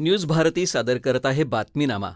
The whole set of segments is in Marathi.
न्यूज भारती सादर करत आहे बातमीनामा.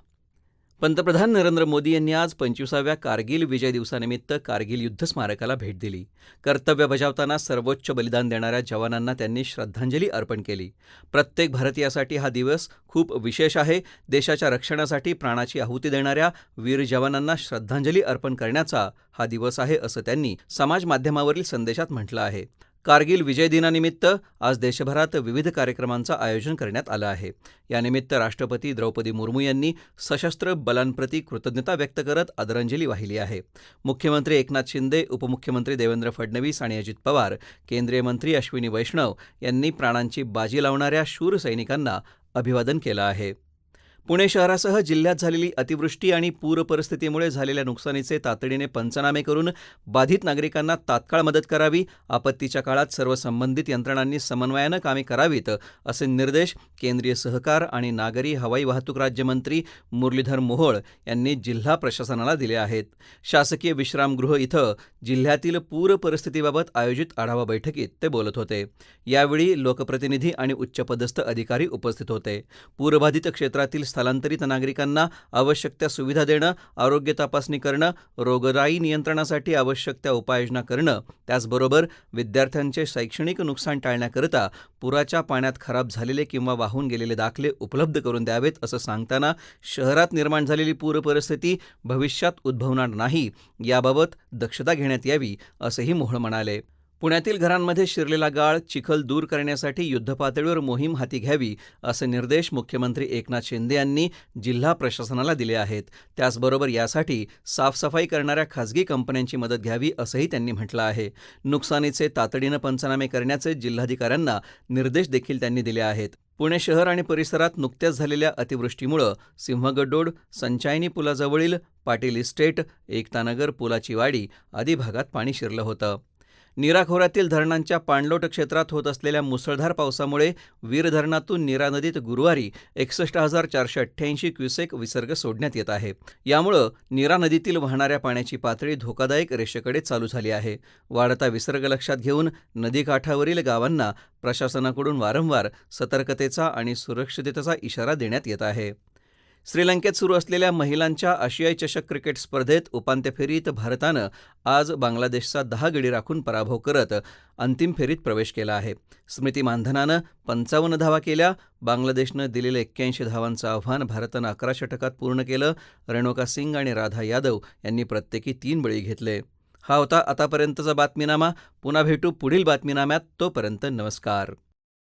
पंतप्रधान नरेंद्र मोदी यांनी आज पंचवीसाव्या कारगिल विजय दिवसानिमित्त कारगिल युद्ध स्मारकाला भेट दिली. कर्तव्य बजावताना सर्वोच्च बलिदान देणाऱ्या जवानांना त्यांनी श्रद्धांजली अर्पण केली. प्रत्येक भारतीयासाठी हा दिवस खूप विशेष आहे. देशाच्या रक्षणासाठी प्राणाची आहुती देणाऱ्या वीर जवानांना श्रद्धांजली अर्पण करण्याचा हा दिवस आहे असं त्यांनी समाज माध्यमावरील संदेशात म्हटलं आहे. कारगिल विजय दिनानिमित्त आज देशभरात विविध कार्यक्रमांचं आयोजन करण्यात आलं आहे. यानिमित्त राष्ट्रपती द्रौपदी मुर्मू यांनी सशस्त्र बलांप्रती कृतज्ञता व्यक्त करत आदरांजली वाहिली आहे. मुख्यमंत्री एकनाथ शिंदे उपमुख्यमंत्री देवेंद्र फडणवीस आणि अजित पवार केंद्रीय मंत्री अश्विनी वैष्णव यांनी प्राणांची बाजी लावणाऱ्या शूर सैनिकांना अभिवादन केलं आहे. पुणे शहरासह जिल्ह्यात झालेली अतिवृष्टी आणि पूर परिस्थितीमुळे झालेल्या नुकसानीचे तातडीने पंचनामे करून बाधित नागरिकांना तात्काळ मदत करावी आपत्तीच्या काळात सर्व संबंधित यंत्रणांनी समन्वयानं कामे करावीत असे निर्देश केंद्रीय सहकार आणि नागरी हवाई वाहतूक राज्यमंत्री मुरलीधर मोहोळ यांनी जिल्हा प्रशासनाला दिले आहेत. शासकीय विश्रामगृह इथं जिल्ह्यातील पूर परिस्थितीबाबत आयोजित आढावा बैठकीत ते बोलत होते. यावेळी लोकप्रतिनिधी आणि उच्चपदस्थ अधिकारी उपस्थित होते. पूरबाधित क्षेत्रातील स्थलांतरित नागरिकांना आवश्यक त्या सुविधा देणं आरोग्य तपासणी करणं रोगराई नियंत्रणासाठी आवश्यक त्या उपाययोजना करणं. त्याचबरोबर विद्यार्थ्यांचे शैक्षणिक नुकसान टाळण्याकरिता पुराच्या पाण्यात खराब झालेले किंवा वाहून गेलेले दाखले उपलब्ध करून द्यावेत असं सांगताना शहरात निर्माण झालेली पूर परिस्थिती भविष्यात उद्भवणार नाही याबाबत दक्षता घेण्यात यावी असंही मोहोळ म्हणाले. पुण्यातील घरांमध्ये शिरलेला गाळ चिखल दूर करण्यासाठी युद्धपातळीवर मोहीम हाती घ्यावी असे निर्देश मुख्यमंत्री एकनाथ शिंदे यांनी जिल्हा प्रशासनाला दिले आहेत. त्याचबरोबर यासाठी साफसफाई करणाऱ्या खासगी कंपन्यांची मदत घ्यावी असंही त्यांनी म्हटलं आहे. नुकसानीचे तातडीनं पंचनामे करण्याचे जिल्हाधिकाऱ्यांना निर्देश देखील त्यांनी दिले आहेत. पुणे शहर आणि परिसरात नुकत्याच झालेल्या अतिवृष्टीमुळं सिंहगडोड संचायनी पुलाजवळील पाटील इस्टेट एकतानगर पुलाची वाडी आदी भागात पाणी शिरलं होतं. नीरा खोऱ्यातील धरणांच्या पाणलोट क्षेत्रात होत असलेल्या मुसळधार पावसामुळे वीर धरणातून नीरा नदीत गुरुवारी एकसष्ट हजार चारशे अठ्ठ्याऐंशी क्युसेक विसर्ग सोडण्यात येत आहे. यामुळं नीरा नदीतील वाहणाऱ्या पाण्याची पातळी धोकादायक रेषेकडे चालू झाली आहे. वाढता विसर्ग लक्षात घेऊन नदीकाठावरील गावांना प्रशासनाकडून वारंवार सतर्कतेचा आणि सुरक्षिततेचा इशारा देण्यात येत आहे. श्रीलंकेत सुरू असलेल्या महिलांच्या आशियाई चषक क्रिकेट स्पर्धेत उपांत्य फेरीत भारतानं आज बांगलादेशचा दहा गडी राखून पराभव करत अंतिम फेरीत प्रवेश केला आहे. स्मृती मानधनानं पंचावन्न धावा केल्या. बांगलादेशनं दिलेलं एक्क्याऐंशी धावांचं आव्हान भारतानं अकरा षटकात पूर्ण केलं. रेणुका सिंग आणि राधा यादव यांनी प्रत्येकी तीन बळी घेतले. हा होता आतापर्यंतचा बातमीनामा. पुन्हा भेटू पुढील बातमीनाम्यात. तोपर्यंत नमस्कार.